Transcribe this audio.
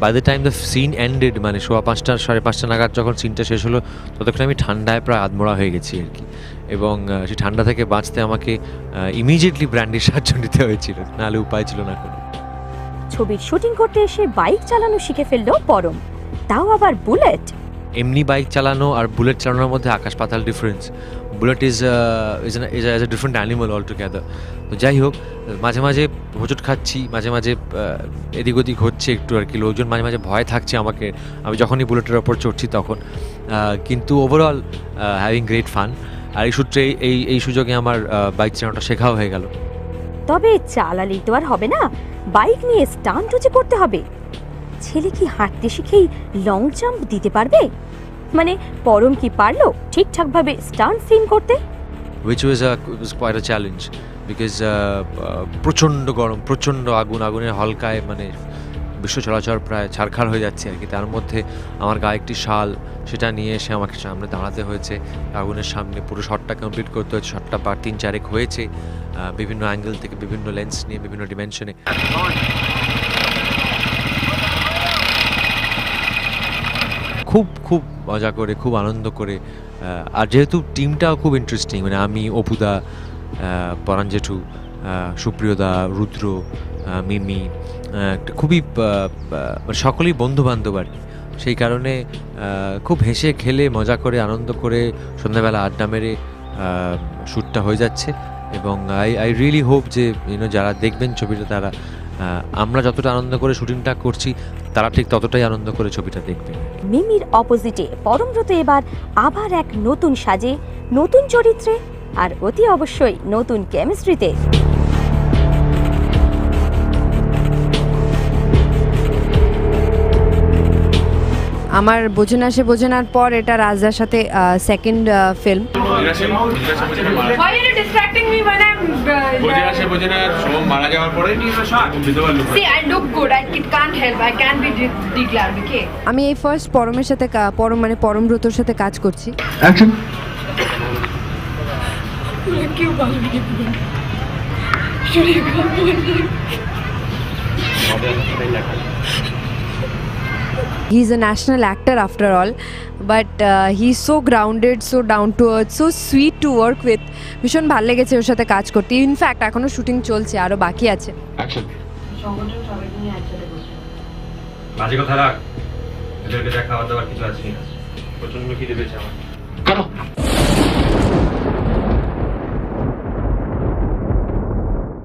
By the time the scene ended মানে সোয়া পাঁচটা সাড়ে পাঁচটা নাগাদ যখন সিনটা শেষ হলো ততক্ষণ আমি ঠান্ডায় প্রায় আধমোড়া হয়ে গেছি আর কি। এবং সেই ঠান্ডা থেকে বাঁচতে আমাকে ইমিডিয়েটলি ব্র্যান্ডের সাহায্য নিতে হয়েছিল। নাহলে উপায় ছিল না কোনো। ছবির শুটিং করতে এসে বাইক চালানো শিখে ফেলল পরম। তাও আবার বুলেট এমনি বাইক চালানো আর বুলেট চালানোর মধ্যে আকাশ পাতাল difference Bullet is is is a different animal all together তো যাই হোক, মাঝে মাঝে হোঁচট খাচ্ছি, মাঝে মাঝে এদিক ওদিক হচ্ছে একটু আর কি, লোকজন মাঝে মাঝে ভয় থাকছে আমাকে। আমি যখনই বুলেটের ওপর চড়ছি তখন। কিন্তু ওভারঅল হ্যাভিং গ্রেট ফান আর এই সূত্রে এই এই সুযোগে আমার বাইক চালানোটা শেখাও হয়ে গেল। তবে চালালেই তো আর হবে না। বাইক নিয়ে স্টান্টও যে করতে হবে। ছেলে কি হাঁটতে শিখেই লং জাম্প দিতে পারবে? মানে পরম কি পারল ঠিকঠাকভাবে স্টান্ট সিন করতে? Which which was was quite a challenge because প্রচণ্ড গরম, প্রচণ্ড আগুন, আগুনের হলকায় মানে বিশ্ব চলাচল প্রায় ছারখার হয়ে যাচ্ছে আর কি। তার মধ্যে আমার গায়ে একটি শাল, সেটা নিয়ে এসে আমাকে সামনে দাঁড়াতে হয়েছে। আগুনের সামনে পুরো শটটা কমপ্লিট করতে হয়েছে, শটটা বার তিন চারেক হয়েছে। বিভিন্ন অ্যাঙ্গেল থেকে বিভিন্ন লেন্স নিয়ে, বিভিন্ন ডিমেনশনে খুব খুব মজা করে, খুব আনন্দ করে আর যেহেতু টিমটাও খুব ইন্টারেস্টিং মানে আমি, অপুদা পরাণ জেঠু সুপ্রিয়দা, রুদ্র মিমি খুবই সকলেই বন্ধু বান্ধব আর কি। সেই কারণে খুব হেসে খেলে, মজা করে, আনন্দ করে, সন্ধ্যাবেলা আড্ডা মেরে শ্যুটটা হয়ে যাচ্ছে। এবং আই আই রিয়েলি হোপ যে ইউনো যারা দেখবেন ছবিটা, তারা আমরা যতটা আনন্দ করে শুটিংটা করছি, তারা ঠিক ততটাই আনন্দ করে ছবিটা দেখবে। মিমির অপোজিটে পরমব্রত এবার আবার এক নতুন সাজে, নতুন চরিত্রে, আর অতি অবশ্যই নতুন কেমিস্ট্রিতে। আমার বোঝে না সে বোঝে নার পর এটা রাজদার সাথে second film Why are you distracting me when I'm বোঝে না uh, সে বোঝে না সোম মারা যাওয়ার পরে বিধবা লোক See, I look good. I, it can't help. I can't be de- declared, okay? আমি এই ফার্স্ট পরমের সাথে পরম মানে পরমব্রতর সাথে কাজ করছি is a national actor after all but he is so grounded so down to earth so sweet to work with ভীষণ ভালো লেগেছে ওর সাথে কাজ করতে। ইনফ্যাক্ট এখনও শুটিং চলছে আরও বাকি আছে। বাজে কথা রাখ। এদেরকে যা দাবার কিছু আছে প্রচণ্ড খিদে পেয়েছে আমার।